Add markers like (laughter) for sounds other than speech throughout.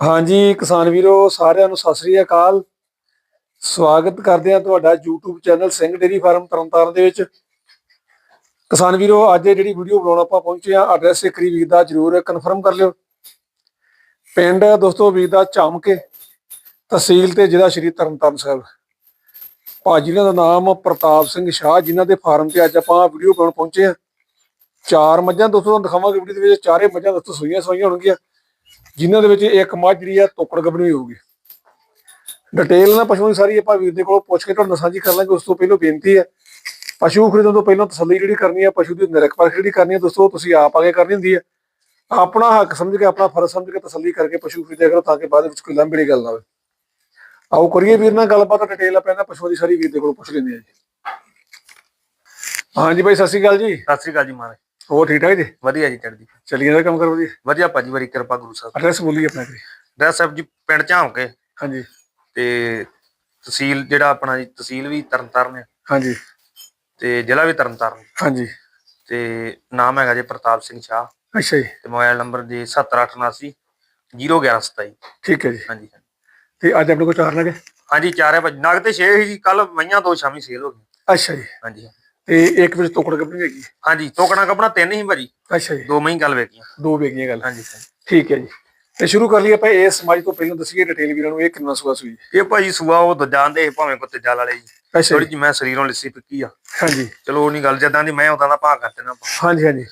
ਹਾਂਜੀ, ਕਿਸਾਨ ਵੀਰੋ, ਸਾਰਿਆਂ ਨੂੰ ਸਤਿ ਸ੍ਰੀ ਅਕਾਲ। ਸਵਾਗਤ ਕਰਦੇ ਹਾਂ ਤੁਹਾਡਾ YouTube channel Singh dairy farm Tarn Taran ਦੇ ਵਿੱਚ। ਕਿਸਾਨ ਵੀਰੋ, ਅੱਜ ਜਿਹੜੀ ਵੀਡੀਓ ਬਣਾਉਣ ਆਪਾਂ ਪਹੁੰਚੇ ਆ ਐਡਰੈਸ ਇੱਕ ਵਾਰੀ ਵੀਰ ਦਾ ਜਰੂਰ ਕਨਫਰਮ ਕਰ ਲਿਓ। ਪਿੰਡ ਦੋਸਤੋ ਵੀਰ ਦਾ ਝਾਮਕੇ ਤਹਿਸੀਲ ਤੇ ਜ਼ਿਲ੍ਹਾ ਸ਼੍ਰੀ ਤਰਨਤਾਰਨ ਸਾਹਿਬ। ਭਾਜੀ ਉਹਨਾਂ ਦਾ ਨਾਮ ਪ੍ਰਤਾਪ ਸਿੰਘ ਸ਼ਾਹ, ਜਿਨ੍ਹਾਂ ਦੇ ਫਾਰਮ ਤੇ ਅੱਜ ਆਪਾਂ ਵੀਡੀਓ ਬਣਾਉਣ ਪਹੁੰਚੇ ਆ ਚਾਰ ਮੱਝਾਂ ਦੋਸਤੋ, ਤੁਹਾਨੂੰ ਦਿਖਾਵਾਂਗੇ ਵੀਡੀਓ ਦੇ ਵਿੱਚ। ਚਾਰੇ ਮੱਝਾਂ ਦੋਸਤੋ ਸੂਈਆਂ ਸੂਈਆਂ ਹੋਣਗੀਆਂ। ਜਿਨ੍ਹਾਂ ਦੇ ਵਿੱਚ ਇੱਕ ਮੱਝ ਜਿਹੜੀ ਆ ਤੋਕੜ ਗੱਭਣੀ ਹੋਊਗੀ। ਡਿਟੇਲ ਨਾ ਪਸ਼ੂਆਂ ਦੀ ਸਾਰੀ ਆਪਾਂ ਵੀਰ ਦੇ ਕੋਲੋਂ ਪੁੱਛ ਕੇ ਤੁਹਾਨੂੰ ਸਾਂਝੀ ਕਰ ਲਾਂਗੇ, ਉਸ ਤੋਂ ਪਹਿਲਾਂ ਬੇਨਤੀ ਹੈ, ਪਸ਼ੂ ਖਰੀਦਣ ਤੋਂ ਪਹਿਲਾਂ ਤਸੱਲੀ ਜਿਹੜੀ ਕਰਨੀ ਹੈ ਪਸ਼ੂ ਦੀ ਨਿਰਖ ਪਰਖ ਜਿਹੜੀ ਕਰਨੀ ਹੈ ਦੋਸਤੋ, ਤੁਸੀਂ ਆਪ ਆਗੇ ਕਰਨੀ ਹੁੰਦੀ ਹੈ ਆਪਣਾ ਹੱਕ ਸਮਝ ਕੇ, ਆਪਣਾ ਫਰਜ਼ ਸਮਝ ਕੇ ਤਸੱਲੀ ਕਰਕੇ ਪਸ਼ੂ ਖਰੀਦਿਆ ਕਰੋ ਤਾਂ ਕਿ ਬਾਅਦ ਵਿੱਚ ਕੋਈ ਲੰਬੜੀ ਗੱਲ ਨਾ ਹੋਵੇ। ਆਓ ਕਰੀਏ ਵੀਰ ਨਾਲ ਗੱਲਬਾਤ ਡਿਟੇਲ ਆਪਾਂ ਇਹਨਾਂ ਪਸ਼ੂਆਂ ਦੀ ਸਾਰੀ ਵੀਰ ਦੇ ਕੋਲੋਂ ਪੁੱਛ ਲੈਂਦੇ ਹਾਂ ਜੀ। ਹਾਂਜੀ ਬਾਈ, ਸਤਿ ਸ਼੍ਰੀ ਅਕਾਲ ਜੀ। ਸਤਿ ਸ੍ਰੀ ਅਕਾਲ ਜੀ ਮਹਾਰਾਜ। ਹੋਰ ਠੀਕ ਠਾਕ ਜੀ? ਵਧੀਆ ਜੀ ਚੜ੍ਹਦੀ ਕਲਾ। ਚੱਲੀਏ ਦਾ ਕੰਮ ਕਰ ਵਧੀਆ? ਵਧੀਆ ਭਾਜੀ ਬੜੀ ਕਿਰਪਾ ਗੁਰੂ ਸਾਹਿਬ ਐਡਰੈਸ ਬੋਲੀਏ ਆਪਣਾ ਕਰੀ ਡਰੈਸ ਸਾਹਿਬ ਜੀ ਪਿੰਡ ਝਾਂਕੇ ਹਾਂਜੀ। ਤੇ ਤਹਿਸੀਲ ਜਿਹੜਾ ਆਪਣਾ ਜੀ ਤਹਿਸੀਲ ਵੀ ਤਰਨਤਾਰਨ ਹੈ ਹਾਂਜੀ। ਤੇ ਜ਼ਿਲ੍ਹਾ ਵੀ ਤਰਨਤਾਰਨ। ਹਾਂਜੀ। ਤੇ ਨਾਮ ਹੈਗਾ ਜੀ ਪ੍ਰਤਾਪ ਸਿੰਘ ਸ਼ਾਹ। ਅੱਛਾ ਜੀ। ਤੇ ਮੋਬਾਈਲ ਨੰਬਰ ਜੀ 7879 01127 ਠੀਕ ਹੈ ਜੀ। ਹਾਂਜੀ ਤੇ ਅੱਜ ਆਪਣੇ ਕੋਲ ਚਾਰ ਲਗੇ ਹਾਂਜੀ ਚਾਰੇ ਭਾਜੀ। ਨਗ ਤੇ 6 ਸੀ ਜੀ ਕੱਲ ਮਈਆਂ ਦੋ ਸ਼ਾਮੀ ਸੇਲ ਹੋ ਗਈ ਅੱਛਾ ਜੀ। ਹਾਂਜੀ। ਤੇ ਇੱਕ ਵਿੱਚ ਤੋਕੜ ਕੱਪਣੀ ਹੈਗੀ। ਹਾਂਜੀ ਟੋਕਣਾ ਕਪਣਾ ਤਿੰਨ ਹੀ ਭਾਜੀ। ਅੱਛਾ ਜੀ। ਦੋ ਮਈ ਕੱਲ ਵੇਖੀਆਂ ਦੋ ਵੇਗੀਆਂ ਗੱਲ। ਹਾਂਜੀ। ਠੀਕ ਹੈ ਜੀ। ਤੇ ਸ਼ੁਰੂ ਕਰ ਲਈਏ ਆਪਾਂ ਇਸ ਸਮਾਜ ਤੋਂ ਪਹਿਲਾਂ ਦੱਸੀਏ ਡਿਟੇਲ ਵੀਰਾਂ ਨੂੰ ਇਹ ਕਿੰਨਾ ਸੁਆ ਸੂਈ। ਇਹ ਭਾਜੀ ਸੂਆ ਉਹ ਦੂਜਾ ਆਂਦੇ ਭਾਵੇਂ ਕੋ ਤੇਜਾ ਵਾਲੇ ਜੀ। ਥੋੜੀ ਜੀ। ਜਿਹੀ ਮੈਂ ਸਰੀਰੋਂ ਲਿੱਸੀ ਪਿੱਕੀ ਆ। ਹਾਂਜੀ। ਚਲੋ ਉਹ ਨਹੀਂ ਗੱਲ ਜਦਾਂ ਦੀ ਮੈਂ ਉਦਾਂ ਦਾ ਭਾਅ ਕਰ ਦੇਣਾ। ਹਾਂਜੀ ਹਾਂਜੀ।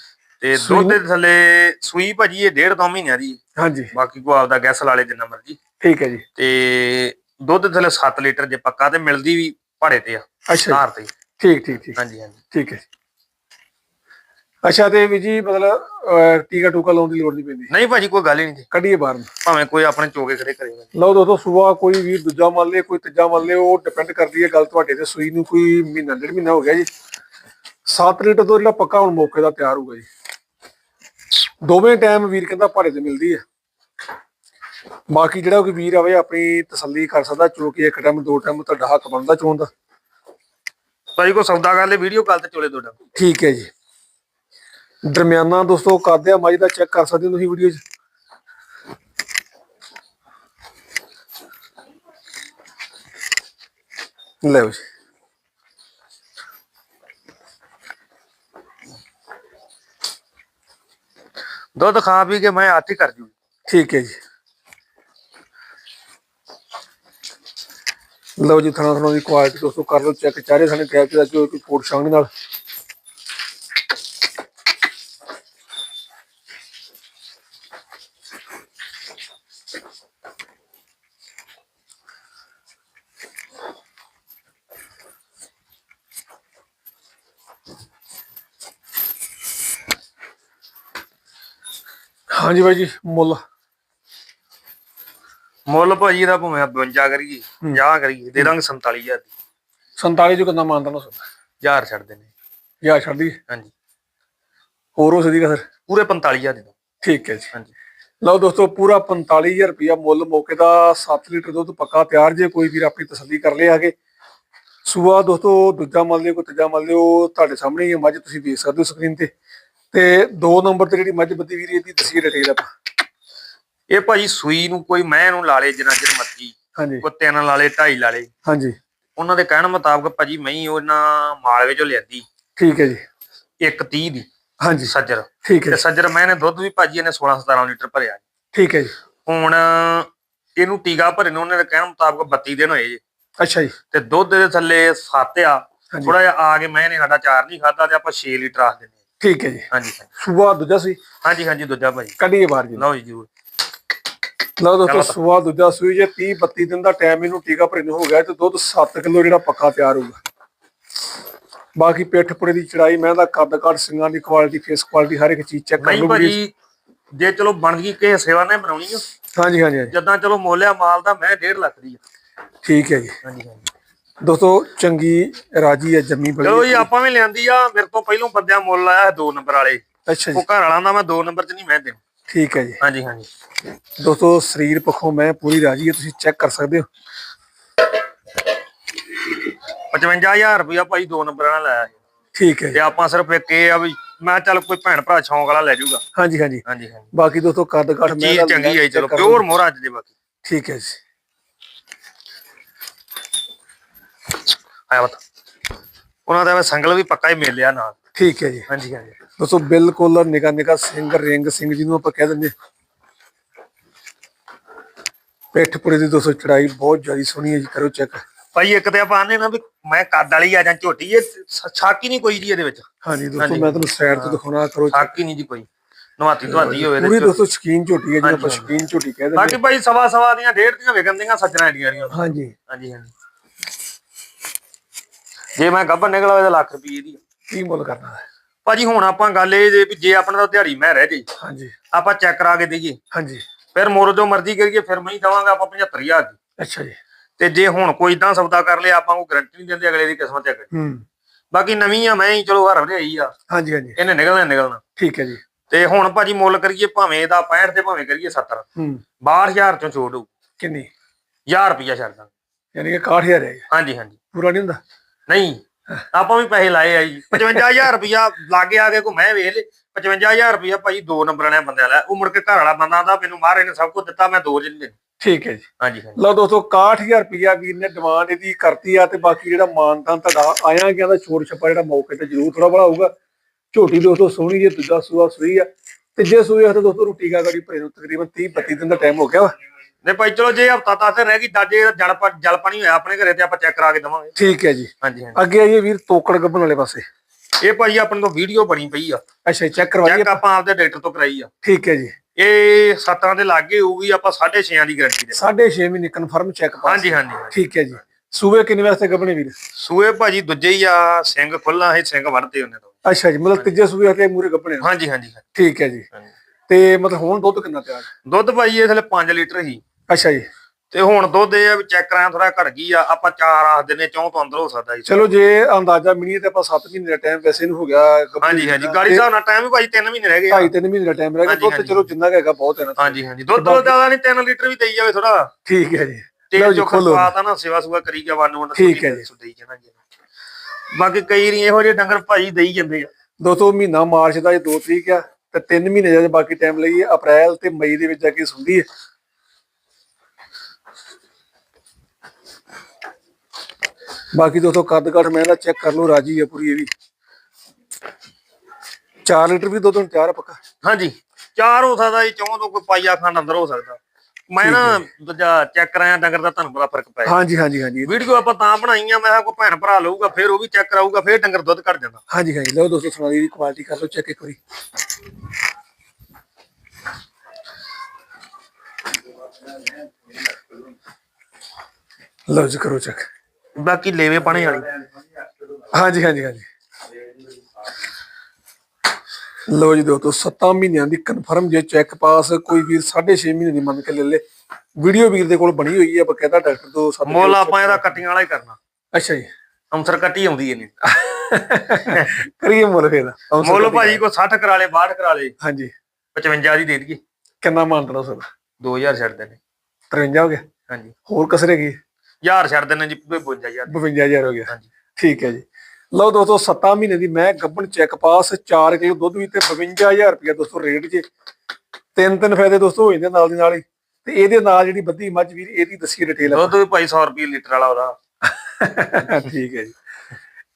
ਤੇ ਦੁੱਧ ਦੇ ਥੱਲੇ ਸੂਈ ਭਾਜੀ ਇਹ ਡੇਢ ਦੋ ਮਹੀਨਿਆਂ ਦੀ। ਹਾਂਜੀ। ਬਾਕੀ ਕੋ ਆਪਦਾ ਗੈਸ ਲਾ ਲੇ ਜਿੰਨਾ ਮਰਜ਼ੀ। ਠੀਕ ਹੈ ਜੀ। ਤੇ ਦੁੱਧ ਥੱਲੇ 7 ਲੀਟਰ ਜੇ ਪੱਕਾ ਤੇ ਮਿਲਦੀ ਵੀ ਭਾੜੇ ਤੇ ਆ ਅੱਛਾ ਧਾਰ ਤੇ। ਠੀਕ ਠੀਕ ਠੀਕ। ਹਾਂਜੀ ਹਾਂਜੀ। ਠੀਕ ਹੈ ਅੱਛਾ ਤੇ ਵੀ ਜੀ ਮਤਲਬ ਟੀਕਾ ਟੂਕਾ ਲਾਉਣ ਦੀ ਲੋੜ ਨਹੀਂ ਪੈਂਦੀ। ਨਹੀਂ ਭਾਜੀ ਕੋਈ ਗੱਲ ਹੀ ਨਹੀਂ ਜੀ। ਕੱਢੀਏ ਬਾਹਰ ਨੂੰ। ਭਾਵੇਂ ਕੋਈ ਆਪਣੇ ਚੋਗੇ ਖੜੇ ਕਰੇਗਾ ਲਓ ਦੋਸਤੋ ਸੂਆ ਕੋਈ ਵੀ ਦੂਜਾ ਮੰਨ ਲੇ ਕੋਈ ਤੀਜਾ ਮੰਨ ਲੇ ਉਹ ਡਿਪੈਂਡ ਕਰਦੀ ਹੈ ਗੱਲ ਤੁਹਾਡੇ ਤੇ। ਸੂਈ ਨੂੰ ਕੋਈ ਮਹੀਨਾ ਡੇਢ ਮਹੀਨਾ ਹੋ ਗਿਆ ਜੀ। 7 ਲੀਟਰ ਤੋਂ ਜਿਹੜਾ ਪੱਕਾ ਹੁਣ ਮੌਕੇ ਦਾ ਤਿਆਰ ਹੋਊਗਾ ਜੀ। ਦੋਵੇਂ ਟਾਈਮ ਵੀਰ ਕਹਿੰਦਾ ਭਾੜੇ ਤੇ ਮਿਲਦੀ ਹੈ। ਬਾਕੀ ਜਿਹੜਾ ਕੋਈ ਵੀਰ ਆਵੇ ਆਪਣੀ ਤਸੱਲੀ ਕਰ ਸਕਦਾ ਚਲੋ ਕਿ ਇੱਕ ਟਾਈਮ ਦੋ ਟਾਈਮ ਤੁਹਾਡਾ ਹੱਕ ਬਣਦਾ ਚੋਣ ਦਾ। ਭਾਜੀ ਕੋ ਸੌਦਾ ਕਰ ਲੈ ਵੀਡੀਓ ਕਾਲ ਤੇ ਚੋਲੇ ਤੁਹਾਡਾ ਠੀਕ ਹੈ ਜੀ। ਦਰਮਿਆਨਾ ਦੋਸਤੋ ਕਰਦੇ ਆ ਮੱਝ ਦਾ ਚੈੱਕ ਕਰ ਸਕਦੇ ਹੋ ਤੁਸੀਂ ਵੀਡੀਓ 'ਚ? ਲਓ ਜੀ। ਦੁੱਧ ਖਾ ਪੀ ਕੇ ਮੈਂ ਹੀ ਕਰ ਜੂ। ਠੀਕ ਹੈ ਜੀ। ਲਓ ਜੀ, ਥਣਾ ਥਣਾ ਦੀ ਕੁਆਲਿਟੀ ਦੋਸਤੋ ਕਰ ਲਓ ਚੈੱਕ ਚਾਰੇ ਥਾਣੇ ਕੈਪ ਦਾ ਜੋ ਕੋਈ ਫੋਟ ਸ਼ਾਂਗ ਨਾਲ। ਹਾਂਜੀ ਬਾਈ ਜੀ, ਮੁੱਲ। ਮੁੱਲ ਭਾਜੀ ਦਾ ਭਾਵੇਂ 52 ਕਰੀਏ 50 ਕਰੀਏ ਦੇ ਦਾਂਗੇ 47000 ਦੀ। 47 ਜੋ ਕਿੰਨਾ ਮੰਨਦਾ ਨਾ ਹਜ਼ਾਰ ਛੱਡ ਦੇਣੇ ਯਾ ਛੱਡ ਦੀ ਹਾਂਜੀ। ਹੋਰ ਹੋ ਸਕਦੀ ਸਰ ਪੂਰੇ 45000 ਦੇ ਦੋ ਠੀਕ ਹੈ ਜੀ। ਹਾਂਜੀ। ਲਓ ਦੋਸਤੋ ਪੂਰਾ 45000 ਰੁਪਇਆ ਮੁੱਲ ਮੌਕੇ ਦਾ 7 ਲੀਟਰ ਦੁੱਧ ਪੱਕਾ ਤਿਆਰ ਜੇ ਕੋਈ ਵੀਰ ਆਪਣੀ ਤਸੱਲੀ ਕਰ ਲਿਆ ਆਗੇ ਸੂਆ ਦੋਸਤੋ ਦੂਜਾ ਮੰਨ ਲਿਓ ਕੋਈ ਤੀਜਾ ਮੰਨ ਲਿਓ ਤੁਹਾਡੇ ਸਾਹਮਣੇ ਹੀ ਮੱਝ ਤੁਸੀਂ ਦੇਖ ਸਕਦੇ ਹੋ ਸਕਰੀਨ ਤੇ। ਤੇ ਦੋ ਨੰਬਰ ਤੇ ਜਿਹੜੀ ਮੱਝ ਬੱਦੀ ਵੀਰ ਇਹਦੀ ਦਸੀਏ ਡਿਟੇਲ ਆਪਾਂ। ਇਹ ਭਾਜੀ ਸੂਈ ਨੂੰ ਕੋਈ ਮੈਂ ਨੂੰ ਲਾ ਲੇ ਜਿੰਨਾ ਚਿਰ ਮਰਜ਼ੀ। ਹਾਂਜੀ। ਕੁੱਤਿਆਂ ਨਾਲ ਲਾ ਲੇ ਢਾਈ ਲਾ ਲੇ। ਹਾਂਜੀ। ਉਹਨਾਂ ਦੇ ਕਹਿਣ ਮੁਤਾਬਕ ਭਾਜੀ ਮੈਂ ਹੀ ਉਹਨਾਂ ਮਾਲਵੇ ਚੋਂ ਲਿਆਦੀ। ਠੀਕ ਹੈ ਜੀ। 130 ਦੀ ਹਾਂਜੀ। ਸੱਜਰ। ਠੀਕ ਹੈ ਤੇ ਸੱਜਰ ਮੈਂ ਨੇ ਦੁੱਧ ਵੀ ਭਾਜੀ ਇਹਨੇ 16 17 ਲੀਟਰ ਭਰਿਆ ਠੀਕ ਹੈ ਜੀ। ਹੁਣ ਇਹਨੂੰ ਟੀਕਾ ਭਰੇ ਨੂੰ ਉਹਨਾਂ ਦੇ ਕਹਿਣ ਮੁਤਾਬਕ 32 ਦਿਨ ਹੋਏ ਜੀ। ਅੱਛਾ ਜੀ। ਤੇ ਦੁੱਧ ਦੇ ਥੱਲੇ 7 ਆ। ਥੋੜਾ ਜਿਹਾ ਆ ਕੇ ਮੈਂ ਨੇ ਸਾਡਾ ਚਾਰ ਨਹੀਂ ਖਾਦਾ ਤੇ ਆਪਾਂ 6 ਲੀਟਰ ਆਖ ਦਿੰਦੇ। ਠੀਕ ਹੈ ਜੀ। ਹਾਂਜੀ। ਸੂਆ ਦੂਜਾ ਸੀ? ਹਾਂਜੀ ਹਾਂਜੀ ਦੂਜਾ ਭਾਜੀ। ਕੱਢੀਏ ਬਾਹਰ ਜੀ। ਲਓ ਜੀ ਜਰੂਰ। ਲਓ ਦੋਸਤੋ ਚਲੋ। ਸੂਆ ਦੂਜਾ ਸੂਈ ਜੇ 30 32 ਦਿਨ ਦਾ ਟਾਈਮ ਇਹਨੂੰ ਟੀਕਾ ਭਰੇ ਨੂੰ ਹੋ ਗਿਆ ਤੇ ਦੁੱਧ 7 ਕਿਲੋ ਜਿਹੜਾ ਪੱਕਾ ਤਿਆਰ ਹੋਊਗਾ। ਬਾਕੀ ਪਿੱਠ ਪੁੜੇ ਦੀ ਚੜਾਈ ਮੈਂ ਦਾ ਕੱਦ ਕੱਦ ਸਿੰਘਾਂ ਦੀ ਕੁਆਲਿਟੀ ਫੇਸ ਕੁਆਲਿਟੀ ਹਰ ਇੱਕ ਚੀਜ਼ ਚੈੱਕ ਕਰ ਲਓ। ਭਾਜੀ ਜੇ ਚਲੋ ਬਣ ਗਈ ਕਿਸੇ ਸੇਵਾ ਨੇ ਬਣਾਉਣੀ ਆ? ਹਾਂਜੀ ਹਾਂਜੀ ਜਦਾਂ ਚਲੋ ਮੋਲਿਆ ਮਾਲ ਦਾ ਮੈਂ 1.5 ਲੱਖ ਦੀ ਆ। ਠੀਕ ਹੈ ਜੀ। ਹਾਂਜੀ ਹਾਂਜੀ। ਦੋਸਤੋ ਚੰਗੀ ਰਾਜੀ ਹੈ ਜੰਮੀ ਚਲੋ ਬੜੀ ਜੀ ਆਪਾਂ ਵੀ ਲਿਆਂਦੀ ਆ ਮੇਰੇ ਤੋਂ ਪਹਿਲੋਂ ਬੰਦਿਆਂ ਮੁੱਲ ਆਇਆ ਦੋ ਨੰਬਰ ਵਾਲੇ। ਅੱਛਾ ਜੀ। ਉਹ ਘਰ ਵਾਲਾ ਦਾ ਮੈਂ ਦੋ ਨੰਬਰ ਚ ਨਹੀਂ ਮੈਂ ਦੇਣਾ। ਠੀਕ ਹੈ ਜੀ। ਹਾਂਜੀ ਹਾਂਜੀ। ਦੋਸਤੋ ਸਰੀਰ ਪੱਖੋਂ ਮੈਂ ਪੂਰੀ ਰਾਜੀ ਹੈ ਤੁਸੀਂ ਚੈੱਕ ਕਰ ਸਕਦੇ ਹੋ। 55000 ਰੁਪਇਆ ਭਾਈ ਦੋ ਨੰਬਰਾਂ ਨਾਲ ਲਾਇਆ ਸੀ। ਠੀਕ ਹੈ ਤੇ ਜੀ ਆਪਾਂ ਸਿਰਫ ਇੱਕ ਇਹ ਆ ਵੀ ਮੈਂ ਚੱਲ ਕੋਈ ਭੈਣ ਭਰਾ ਸ਼ੌਂਕ ਵਾਲਾ ਲੈ ਜਾਊਗਾ। ਹਾਂਜੀ ਹਾਂਜੀ। ਹਾਂਜੀ ਹਾਂਜੀ। ਬਾਕੀ ਦੋਸਤੋ ਕੱਦ ਕੱਟ ਮੈਂ ਚੀਜ਼ ਚੰਗੀ ਹੈ ਚਲੋ ਪਿਓਰ ਮੋਹਰਾ ਅੱਜ ਦੇ ਬਾਕੀ। ਠੀਕ ਹੈ ਜੀ। ਆਇਆ ਬਤਾ ਉਹਨਾਂ ਦਾ ਸੰਗਲ ਵੀ ਪੱਕਾ ਹੀ ਮਿਲ ਲਿਆ ਨਾਲ। ਠੀਕ ਹੈ ਜੀ ਹਾਂਜੀ ਹਾਂਜੀ ਦੋਸਤੋ ਬਿਲਕੁਲ ਨਿਕਾ ਨਿਕਾ ਸਿੰਘ ਰਿੰਗ ਸਿੰਘ ਜਿਹਨੂੰ ਆਪਾਂ ਕਹਿ ਦਿੰਦੇ ਹਾਂ। ਪਿੱਠ ਪੁੜੇ ਦੀ ਦੋਸਤੋ ਚੜਾਈ ਬਹੁਤ ਜ਼ਿਆਦਾ ਸੋਹਣੀ ਹੈ ਜੀ ਕਰੋ ਚੈੱਕ ਭਾਈ ਇੱਕ ਤੇ ਆਪਾਂ ਆਨੇ ਨਾ ਵੀ ਮੈਂ ਕੱਦ ਵਾਲੀ ਆ ਜਾਂ ਝੋਟੀ ਇਹ ਛੱਕ ਹੀ ਨਹੀਂ ਕੋਈ ਜੀ ਇਹਦੇ ਵਿੱਚ ਹਾਂਜੀ ਦੋਸਤੋ। ਮੈਂ ਤੁਹਾਨੂੰ ਸਾਈਡ ਤੋਂ ਦਿਖਾਉਣਾ ਕਰੋ। ਛੱਕ ਹੀ ਨਹੀਂ ਜੀ ਕੋਈ ਨਵਾਤੀ ਧਵਾਤੀ ਹੋਵੇ ਪੂਰੀ। ਦੋਸਤੋ ਸ਼ਕੀਨ ਝੋਟੀ ਹੈ ਜਿਹਨੂੰ ਆਪਾਂ ਸ਼ਕੀਨ ਝੋਟੀ ਕਹਿ ਦਿੰਦੇ ਬਾਕੀ ਭਾਈ ਸਵਾ ਸਵਾ ਦੀਆਂ ਡੇਢ ਦੀਆਂ ਵਿਕਣ ਦੀਆਂ ਸੱਜਣਾ ਦੀਆਂ ਹਾਂ। ਹਾਂਜੀ ਹਾਂਜੀ ਹਾਂਜੀ ਜੇ ਮੈਂ ਗੱਭਰ ਨਿਕਲ ਆਵੇ ਤਾਂ ਲੱਖ ਰੁਪਏ ਦੀ। ਕੀ ਮੁੱਲ ਕਰਨਾ ਹੈ? ਭਾਜੀ ਹੁਣ ਆਪਾਂ ਗੱਲ ਇਹ ਜੇ ਵੀ ਜੇ ਆਪਣਾ ਤਾਂ ਦਿਹਾੜੀ ਮੈਂ ਰਹਿ ਜੇ ਹਾਂਜੀ। ਆਪਾਂ ਚੈੱਕ ਕਰਾ ਕੇ ਦਈਏ। ਹਾਂਜੀ। ਫਿਰ ਮੋਰ ਜੋ ਮਰਜ਼ੀ ਕਰੀਏ ਫਿਰ ਮੈਂ ਹੀ ਦਵਾਂਗਾ ਆਪਾਂ 75000 ਦੀ। ਅੱਛਾ ਜੀ। ਤੇ ਜੇ ਹੁਣ ਕੋਈ ਇਦਾਂ ਸੌਦਾ ਕਰ ਲਿਆ ਆਪਾਂ ਨੂੰ ਗਰੰਟੀ ਨਹੀਂ ਦਿੰਦੇ ਅਗਲੇ ਦੀ ਕਿਸਮਤ ਚੈੱਕ ਹੂੰ। ਬਾਕੀ ਨਵੀਂ ਆ ਮੈਂ ਹੀ ਚਲੋ ਹਰ ਰਹੀ ਆ। ਹਾਂਜੀ ਹਾਂਜੀ। ਇਹਨੇ ਨਿਕਲਣਾ ਹੀ ਨਿਕਲਣਾ। ਠੀਕ ਹੈ ਜੀ। ਤੇ ਹੁਣ ਭਾਜੀ ਮੁੱਲ ਕਰੀਏ ਭਾਵੇਂ ਇਹਦਾ 65 ਤੇ ਭਾਵੇਂ ਕਰੀਏ 70 ਹੂੰ। 62000 ਚੋਂ ਛੋੜ ਹੋਊ। ਕਿੰਨੀ? 1000 ਰੁਪਿਆ ਛੱਡ ਦਾਂਗੇ ਯਾਨੀ ਕਿ 61000 ਹੈ। ਹਾਂਜੀ ਹਾਂਜੀ। ਪੂਰਾ ਨਹੀਂ ਹੁੰਦਾ? ਨਹੀਂ। ਆਪਾਂ ਵੀ ਪੈਸੇ ਲਾਏ ਆ ਜੀ। 55000 ਰੁਪਿਆ ਲਾਗੇ ਆ ਕੇ ਘੁੰਮੇ ਵੇਖ ਲੈ 55000 ਰੁਪਿਆ ਭਾਜੀ ਦੋ ਨੰਬਰਾਂ ਨੇ ਬੰਦਿਆਂ ਲੈ ਉਹ ਮੁੜ ਕੇ ਘਰ ਵਾਲਾ ਬੰਦਾ ਆਂਦਾ ਮੈਨੂੰ ਮਹਾਰਾਜ ਨੇ ਸਭ ਕੁਝ ਦਿੱਤਾ ਮੈਂ ਦੋ ਜਿੰਨੇ ਠੀਕ ਹੈ ਜੀ। ਹਾਂਜੀ ਲਓ ਦੋਸਤੋ 61000 ਰੁਪਿਆ ਵੀਰ ਨੇ ਡਿਮਾਂਡ ਇਹਦੀ ਕਰਤੀ ਆ ਤੇ ਬਾਕੀ ਜਿਹੜਾ ਮਾਨਤਾਨ ਤੁਹਾਡਾ ਆਇਆ ਗਿਆ ਦਾ ਛੋੜ ਛੱਪਾ ਜਿਹੜਾ ਮੌਕੇ ਤੇ ਜ਼ਰੂਰ ਥੋੜਾ ਬੜਾ ਹੋਊਗਾ। ਝੋਟੀ ਦੋਸਤੋ ਸੋਹਣੀ ਜੇ ਦੂਜਾ ਸੂਆ ਸੂਈ ਆ। ਤੇ ਜੇ ਸੂਏ ਹੱਥ ਦੋਸਤੋ ਰੋਟੀ ਗਾ ਗੜੀ ਭਰੇ ਨੂੰ ਤਕਰੀਬਨ 30 32 ਦਿਨ ਦਾ ਟਾਈਮ ਹੋ ਗਿਆ ਵਾ। ਨੇ ਭਾਈ ਚਲੋ ਜੇ ਹਫਤਾ ਤੱਕ ਰਹਿ ਗਈ ਦਾਜੇ ਜਲ ਜਲ ਪਾਣੀ ਹੋਇਆ ਆਪਣੇ ਘਰੇ ਤੇ ਆਪਾਂ ਚੈੱਕ ਕਰਾ ਕੇ ਦਵਾਂਗੇ। ਠੀਕ ਹੈ ਜੀ। ਹਾਂਜੀ ਹਾਂਜੀ। ਅੱਗੇ ਆਈਏ ਵੀਰ ਤੋਕੜ ਗੱਬਣ ਵਾਲੇ ਪਾਸੇ। ਇਹ ਭਾਜੀ ਆਪਣੇ ਕੋਲ ਵੀਡੀਓ ਬਣੀ ਪਈ ਆ। ਅੱਛਾ ਚੈੱਕ ਕਰਵਾਈਏ ਚੈੱਕ ਆਪਾਂ। ਆਪਦੇ ਡਾਕਟਰ ਤੋਂ ਕਰਾਈ ਆ। ਠੀਕ ਹੈ ਜੀ। ਇਹ ਸੱਤਾਂ ਦੇ ਲਾਗੇ ਹੋਊਗੀ ਆਪਾਂ 6.5 ਦੀ ਗਾਰੰਟੀ ਦੇ 6.5 ਮਹੀਨੇ ਕਨਫਰਮ ਚੈੱਕ ਹਾਂਜੀ ਹਾਂਜੀ ਠੀਕ ਹੈ ਜੀ। ਸੂਬੇ ਕਿੰਨੇ ਵਾਸਤੇ ਗੱਬਣੇ ਵੀਰ? ਸੂਏ ਭਾਜੀ ਦੂਜੇ ਹੀ ਆ ਸਿੰਘ ਖੁੱਲਾ ਹੈ ਸਿੰਘ ਵੜਦੇ ਉਹਨੇ ਤੋਂ। ਅੱਛਾ ਜੀ ਮਤਲਬ ਤੀਜੇ ਸੂਬੇ ਤੇ ਮੂਰੇ ਗੱਬਣੇ ਹਾਂਜੀ ਹਾਂਜੀ। ਠੀਕ ਹੈ ਜੀ। ਤੇ ਮਤਲਬ ਹੁਣ ਦੁੱਧ ਕਿੰਨਾ ਤਿਆਰ ਦੁੱਧ ਭਾਜੀ ਇਹ ਥਲੇ 5 ਲੀਟਰ ਹੀ। ਅੱਛਾ ਜੀ ਤੇ ਹੁਣ ਦੁੱਧ ਇਹ ਆ ਵੀ ਚੈੱਕ ਕਰਾਂ ਥੋੜਾ ਘਟ ਗਈ ਆ ਆਪਾਂ ਚਾਰ ਆਖਦੇ ਨੇ ਚੌਂ ਤੋਂ ਅੰਦਰ ਹੋ ਸਕਦਾ ਜੀ ਚਲੋ ਜੇ ਅੰਦਾਜ਼ਾ ਮਿਲੀਏ ਤੇ ਆਪਾਂ 7 ਮਹੀਨੇ ਦਾ ਟਾਈਮ ਵੈਸੇ ਨੂੰ ਹੋ ਗਿਆ ਹਾਂਜੀ ਹਾਂਜੀ ਦਾ। ਗਾੜੀ ਸਾਹਿਬ ਨਾਲ ਟਾਈਮ ਵੀ ਭਾਜੀ 3 ਮਹੀਨੇ ਰਹਿ ਗਏ ਆ। ਢਾਈ ਤਿੰਨ ਮਹੀਨੇ ਦਾ ਟਾਈਮ ਰਹਿ ਗਿਆ ਦੁੱਧ ਹਾਂਜੀ। ਚਲੋ ਜਿੰਨਾ ਕੁ ਹੈਗਾ ਬਹੁਤ ਹੈ ਨਾ ਹਾਂਜੀ ਹਾਂਜੀ ਦੁੱਧ ਤੋਂ ਜ਼ਿਆਦਾ ਨਹੀਂ 3 ਲੀਟਰ ਵੀ ਦੇਈ ਜਾਵੇ ਥੋੜਾ ਠੀਕ ਹੈ ਜੀ ਤੇ ਲਓ ਜੀ, ਜੋ ਖੋਲੋ। ਖਵਾਤਾ ਨਾ ਸੇਵਾ ਸੁਵਾ ਕਰੀ ਗਿਆ ਵਨ ਵਨ ਠੀਕ ਹੈ ਜੀ। ਸੁਧਈ ਜਾਣਾ ਜੀ ਬਾਕੀ ਕਈ ਰੀ ਇਹੋ ਜਿਹੇ ਡੰਗਰ ਭਾਜੀ ਦੇਈ ਜਾਂਦੇ ਆ ਦੋਸਤੋ ਮਹੀਨਾ ਮਾਰਚ ਦਾ ਇਹ 2 ਤਰੀਕ ਆ ਤੇ 3 ਮਹੀਨੇ ਜਿਹੜੇ ਬਾਕੀ ਟਾਈਮ ਲਈਏ ਅਪ੍ਰੈਲ ਤੇ ਮਈ ਦੇ ਵਿੱਚ ਜਾ ਕੇ ਸੁੰਦੀ ਹੈ ਬਾਕੀ ਦੋਸਤੋ ਕੱਦ ਕੱਟ ਮੈਂ ਨਾ ਚੈੱਕ ਕਰ ਲਓ ਰਾਜੀ ਹੈ ਪੂਰੀ ਇਹ ਵੀ। 4 ਲੀਟਰ ਵੀ ਹੁਣ ਤਿਆਰ ਆ ਪੱਕਾ? ਹਾਂਜੀ ਚਾਰ ਹੋ ਸਕਦਾ ਜੀ ਚੌਂ ਤੋਂ ਕੋਈ ਪਾਈਆ ਖੰਡ ਅੰਦਰ ਹੋ ਸਕਦਾ। ਮੈਂ ਨਾ ਦੂਜਾ ਚੈੱਕ ਕਰਾਇਆ ਡੰਗਰ ਦਾ ਤੁਹਾਨੂੰ ਬੜਾ ਫ਼ਰਕ ਪਿਆ ਹਾਂਜੀ ਹਾਂਜੀ ਹਾਂਜੀ। ਵੀਡੀਓ ਆਪਾਂ ਤਾਂ ਬਣਾਈਆਂ ਮੈਂ ਕਿਹਾ ਕੋਈ ਭੈਣ ਭਰਾ ਲਊਗਾ ਫਿਰ ਉਹ ਵੀ ਚੈੱਕ ਕਰਾਊਗਾ ਫਿਰ ਡੰਗਰ ਦੁੱਧ ਘਟ ਜਾਂਦਾ। ਹਾਂਜੀ ਹਾਂਜੀ ਲਓ ਦੋਸਤੋ ਸੁਣਾਈ ਦੀ ਕੁਆਲਿਟੀ ਕਰ ਲਓ ਚੈੱਕ ਇੱਕ ਵਾਰੀ। ਲਓ ਜੀ ਕਰੋ ਚੈੱਕ। ਬਾਕੀ ਲੇਵੇ ਪਾਣੇ ਵਾਲੀ। ਹਾਂਜੀ ਹਾਂਜੀ ਹਾਂਜੀ। ਲੋ ਜੀ ਦੋਸਤੋ 7 ਮਹੀਨਿਆਂ ਦੀ ਕਨਫਰਮ ਜੇ ਚੈੱਕ ਪਾਸ ਕੋਈ ਵੀਰ 6.5 ਮਹੀਨੇ ਦੀ ਮੰਨ ਕੇ ਲੈ ਲੇ। ਵੀਡੀਓ ਵੀਰ ਦੇ ਕੋਲ ਬਣੀ ਹੋਈ ਹੈ ਬਕਾਇਦਾ ਡਾਕਟਰ ਤੋਂ ਸਭ ਮੁੱਲ ਆਪਾਂ ਇਹਦਾ ਕਟੀਆਂ ਵਾਲਾ ਹੀ ਕਰਨਾ। ਅੱਛਾ ਜੀ। ਅੰਮ੍ਰਿਤਸਰ ਕੱਟੀ ਆਉਂਦੀ ਇਹਨੇ। (laughs) ਕਰੀਏ ਮੁੱਲ ਫੇਰ ਮੁੱਲ ਭਾਜੀ ਕੋ 60 ਕਰਾ ਲੇ 62 ਕਰਾ ਲੇ। ਹਾਂਜੀ। 55 ਦੀ ਦੇ ਦਈਏ। ਕਿੰਨਾ ਮੰਨਦਾ ਸਰ? 2000 ਛੱਡ ਦੇਣੇ। 53 ਹੋ ਗਿਆ? ਹਾਂਜੀ। ਹੋਰ ਕਸਰੇ 1000 ਛੱਡ ਦਿੰਦੇ ਜੀ 52000 52000 ਹੋ ਗਿਆ। ਠੀਕ ਹੈ ਜੀ। ਲਓ ਦੋਸਤੋ 7 ਮਹੀਨੇ ਦੀ ਮੈਂ ਗੱਬਣ ਚੈੱਕ ਪਾਸ 4 ਕਿਲੋ ਦੁੱਧ ਵੀ ਤੇ 52000 ਰੁਪਏ ਦੋਸਤੋ ਰੇਟ ਜੇ। ਤਿੰਨ ਤਿੰਨ ਫਾਇਦੇ ਦੋਸਤੋ ਹੋ ਜਾਂਦੇ ਨਾਲ ਦੀ ਨਾਲ ਹੀ। ਤੇ ਇਹਦੇ ਨਾਲ ਜਿਹੜੀ ਬੱਦੀ ਮੱਝ ਵੀਰ ਇਹਦੀ ਦੱਸੀ ਡਿਟੇਲ ਦੁੱਧ ਵੀ ਭਾਈ 100 ਰੁਪਏ ਲੀਟਰ ਵਾਲਾ ਉਹਦਾ। ਠੀਕ ਹੈ ਜੀ।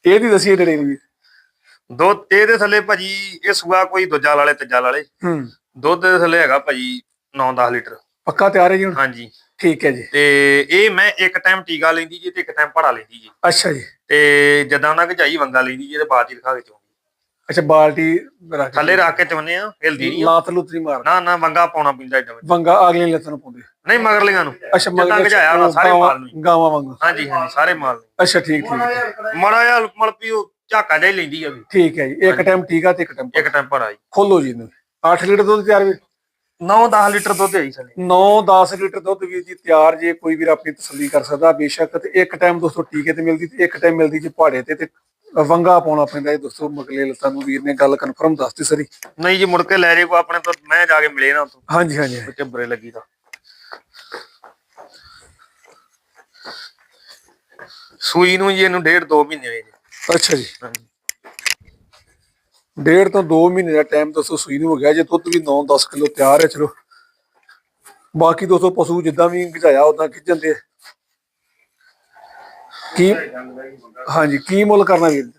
ਇਹਦੀ ਦੱਸੀ ਡਿਟੇਲ ਵੀ ਦੋ ਇਹਦੇ ਥੱਲੇ ਭਾਜੀ ਇਹ ਸੂਆ ਕੋਈ ਦੂਜਾ ਲਾਲੇ ਤੀਜਾ ਵਾਲੇ ਹੂੰ। ਦੁੱਧ ਦੇ ਥੱਲੇ ਹੈਗਾ ਭਾਜੀ 9-10 ਲੀਟਰ। ਪੱਕਾ ਤਿਆਰ ਹੈ ਜੀ ਹੁਣ? ਹਾਂਜੀ। ਠੀਕ ਹੈ ਜੀ। ਤੇ ਇਹ ਮੈਂ ਇੱਕ ਟਾਈਮ ਟੀਕਾ ਲੈਂਦੀ ਜੀ ਤੇ ਇੱਕ ਟਾਈਮ ਪੜਾ ਲੈਂਦੀ ਜੀ। ਅੱਛਾ ਜੀ। ਤੇ ਜਦਾਂ ਉਹਨਾਂ ਕਿ ਵੰਗਾ ਲੈਂਦੀ ਜੀ ਤੇ ਚ ਦਿਖਾ ਕੇ ਚੋਂਦੀ। ਅੱਛਾ ਬਾਲਟੀ ਰੱਖ ਥੱਲੇ ਰੱਖ ਕੇ ਚੋਨੇ ਆ ਹਿਲਦੀ ਨਹੀਂ। ਲਾਤ ਲੁੱਤ ਨਹੀਂ ਮਾਰਦਾ ਨਾ ਨਾ ਵੰਗਾ ਪਾਉਣਾ ਪੈਂਦਾ ਵਿੱਚ। ਵੰਗਾ ਅਗਲੇ ਲੱਤਾਂ ਨੂੰ ਪਾਉਂਦੇ। ਨਹੀਂ ਮਗਰਲੀਆਂ ਨੂੰ। ਅੱਛਾ ਜਿੱਦਾਂ ਮਗਰ ਗਜਾਇਆ ਹੋਣਾ ਸਾਰੇ ਮਾਲ ਨੂੰ। ਗਾਵਾਂ ਵਾਂਗੂ। ਹਾਂਜੀ ਹਾਂਜੀ ਸਾਰੇ ਮਾਲ ਨੂੰ ਅੱਛਾ ਠੀਕ ਠੀਕ। ਮੜਾ ਜਿਹਾ ਮਲ ਉਹ ਝਾਕਾ ਹੀ ਲੈਂਦੀ ਆ ਵੀ। ਠੀਕ ਹੈ ਜੀ ਇੱਕ ਟਾਈਮ ਟੀਕਾ ਤੇ ਇੱਕ ਟਾਈਮ ਇੱਕ ਟਾਈਮ ਪੜਾ ਜੀ। ਖੋਲੋ ਜੀ ਇਹਨੂੰ। 8 ਲੀਟਰ ਦੁੱਧ ਤਿਆਰ ਵੀ 9-10 ਲੀਟਰ ਦੁੱਧ ਆਈ ਥੱਲੇ 9-10 ਲੀਟਰ ਦੁੱਧ ਵੀਰ ਜੀ ਤਿਆਰ ਜੇ ਕੋਈ ਵੀਰ ਆਪਣੀ ਤਸੱਲੀ ਕਰ ਸਕਦਾ ਬੇਸ਼ੱਕ ਤੇ ਇੱਕ ਟਾਈਮ ਦੋਸਤੋ ਟੀਕੇ ਤੇ ਮਿਲਦੀ ਤੇ ਇੱਕ ਟਾਈਮ ਮਿਲਦੀ ਜੇ ਪਹਾੜੇ ਤੇ ਤੇ ਵੰਗਾ ਪਾਉਣਾ ਪੈਂਦਾ ਇਹ ਦੋਸਤੋ ਮਗਲੇ ਲੱਤਾਂ ਨੂੰ ਵੀਰ ਨੇ ਗੱਲ ਕਨਫਰਮ ਦੱਸਤੀ ਸਰੀ। ਨਹੀਂ ਜੀ ਮੁੜ ਕੇ ਲੈ ਜੇ ਕੋ ਆਪਣੇ ਤੋਂ ਮੈਂ ਜਾ ਕੇ ਮਿਲੇ ਨਾ ਉਤੋਂ ਹਾਂਜੀ ਹਾਂਜੀ ਵਿੱਚ ਬੁਰੇ ਲੱਗੀ ਤਾਂ। ਸੂਈ ਨੂੰ ਜੀ ਇਹਨੂੰ ਡੇਢ ਦੋ ਮਹੀਨੇ ਹੋਏ ਜੀ। ਅੱਛਾ ਜੀ। ਹਾਂਜੀ। ਡੇਢ ਤੋਂ 2 ਮਹੀਨੇ ਦਾ ਟਾਈਮ ਦੋਸਤੋ ਸੂਈ ਨੂੰ ਹੋ ਗਿਆ ਜੇ ਦੁੱਧ ਵੀ 9-10 ਕਿਲੋ ਤਿਆਰ ਹੈ ਚਲੋ। ਬਾਕੀ ਦੋਸਤੋ ਪਸ਼ੂ ਜਿੱਦਾਂ ਵੀ ਗਜਾਇਆ ਉਦਾਂ ਖਿੱਚਣ ਦੇ। ਕੀ ਹਾਂਜੀ ਕੀ ਮੁੱਲ ਕਰਨਾ ਵੀਰ?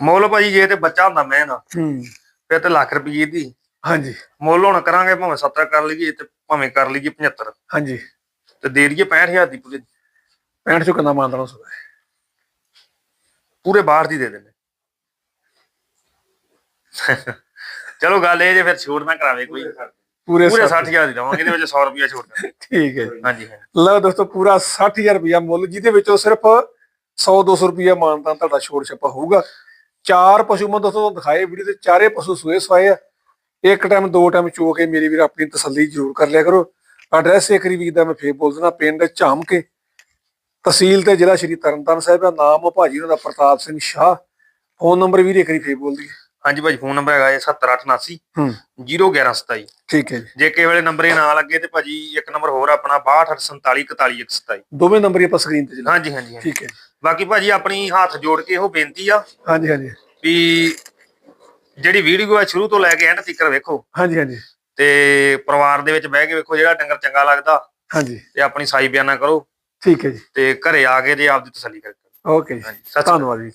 ਮੁੱਲ ਭਾਜੀ ਜੇ ਤੇ ਬੱਚਾ ਹੁੰਦਾ ਮੈਂ ਨਾ ਹੂੰ। ਫਿਰ ਤੇ ਲੱਖ ਰੁਪਏ ਦੀ। ਹਾਂਜੀ। ਮੁੱਲ ਹੁਣ ਕਰਾਂਗੇ ਭਾਵੇਂ 70 ਕਰ ਲਈਏ ਤੇ ਭਾਵੇਂ ਕਰ ਲਈਏ 75 ਹਾਂਜੀ। ਤੇ ਦੇ ਦਈਏ 65000 ਦੀ ਪੂਰੇ। 65 ਚੋਂ ਕਿੰਨਾ ਮੰਨਦਾ ਉਸ ਪੂਰੇ ਬਾਹਰ ਦੀ ਦੇ ਦੇਣੇ ਚਲੋ ਗੱਲ ਇਹ ਜੇ ਫਿਰ ਛੋੜ ਨਾ ਕਰਾਵੇ ਕੋਈ। ਪੂਰੇ ਪੂਰੇ 60 60000 ਦੀ ਦਵਾਂਗੇ ਇਹਦੇ ਵਿੱਚ 100 ਰੁਪਏ ਛੋੜ ਦਾਂਗੇ ਠੀਕ ਹੈ ਜੀ। ਹਾਂਜੀ ਲਓ ਦੋਸਤੋ ਪੂਰਾ 60000 ਰੁਪਇਆ ਮੁੱਲ ਜਿਹਦੇ ਵਿੱਚੋਂ ਸਿਰਫ 100 200 ਰੁਪਇਆ ਮਾਨਤਾ ਤੁਹਾਡਾ ਛੋੜ ਛੱਪਾ ਹੋਊਗਾ। ਚਾਰ ਪਸ਼ੂ ਮੈਂ ਦੋਸਤੋ ਦਿਖਾਏ ਵੀਡੀਓ ਤੇ ਚਾਰੇ ਪਸ਼ੂ ਸੂਏ ਸਵਾਏ ਆ। ਇੱਕ ਟਾਈਮ ਦੋ ਟਾਈਮ ਚੋ ਕੇ ਮੇਰੀ ਵੀਰ ਆਪਣੀ ਤਸੱਲੀ ਜ਼ਰੂਰ ਕਰ ਲਿਆ ਕਰੋ। ਐਡਰੈਸ ਇੱਕ ਵੀਰ ਦਾ ਮੈਂ ਫੇਰ ਬੋਲ ਦਿੰਦਾ ਪਿੰਡ ਝਾਮ ਕੇ ਤਹਿਸੀਲ ਤੇ ਜ਼ਿਲ੍ਹਾ ਸ਼੍ਰੀ ਤਰਨਤਾਰਨ ਸਾਹਿਬ ਦਾ ਨਾਮ ਭਾਜੀ ਉਹਨਾਂ ਦਾ ਪ੍ਰਤਾਪ ਸਿੰਘ ਸ਼ਾਹ। ਫੋਨ ਨੰਬਰ ਵੀਰ ਇੱਕ ਵਾਰੀ ਫੇਰ ਬੋਲ ਦਈਏ। ਹਾਂਜੀ ਭਾਜੀ ਫੋਨ ਨੰਬਰ ਹੈਗਾ ਹੈ। 7889 ਹੂੰ 0127 ਠੀਕ ਹੈ ਜੀ। ਜੇ ਕਿਸੇ ਵੇਲੇ ਨੰਬਰ ਇਹ ਨਾ ਲੱਗੇ ਤੇ ਭਾਜੀ ਇੱਕ ਨੰਬਰ ਹੋਰ ਆਪਣਾ 6247414127 ਦੋਵੇਂ ਨੰਬਰ ਆਪਾਂ ਸਕਰੀਨ ਤੇ ਚਲਾ ਹਾਂਜੀ ਹਾਂਜੀ। ਠੀਕ ਹੈ ਬਾਕੀ ਭਾਜੀ ਆਪਣੀ ਹੱਥ ਜੋੜ ਕੇ ਇਹੋ ਬੇਨਤੀ ਆ ਹਾਂਜੀ ਹਾਂਜੀ। ਵੀ ਜਿਹੜੀ ਵੀਡੀਓ ਆ ਸ਼ੁਰੂ ਤੋਂ ਲੈ ਕੇ ਐਂਡ ਤੱਕ ਵੇਖੋ। ਹਾਂਜੀ ਹਾਂਜੀ। ਤੇ ਪਰਿਵਾਰ ਦੇ ਵਿੱਚ ਬਹਿ ਕੇ ਵੇਖੋ ਜਿਹੜਾ ਡੰਗਰ ਚੰਗਾ ਲੱਗਦਾ। ਹਾਂਜੀ। ਤੇ ਆਪਣੀ ਸਾਈ ਬਿਆਨਾ ਕਰੋ। ਠੀਕ ਹੈ ਜੀ। ਤੇ ਘਰੇ ਆ ਕੇ ਜੇ ਆਪਦੀ ਤਸੱਲੀ ਕਰਕੇ। ਓਕੇ ਜੀ। ਧੰਨਵਾਦ ਜੀ।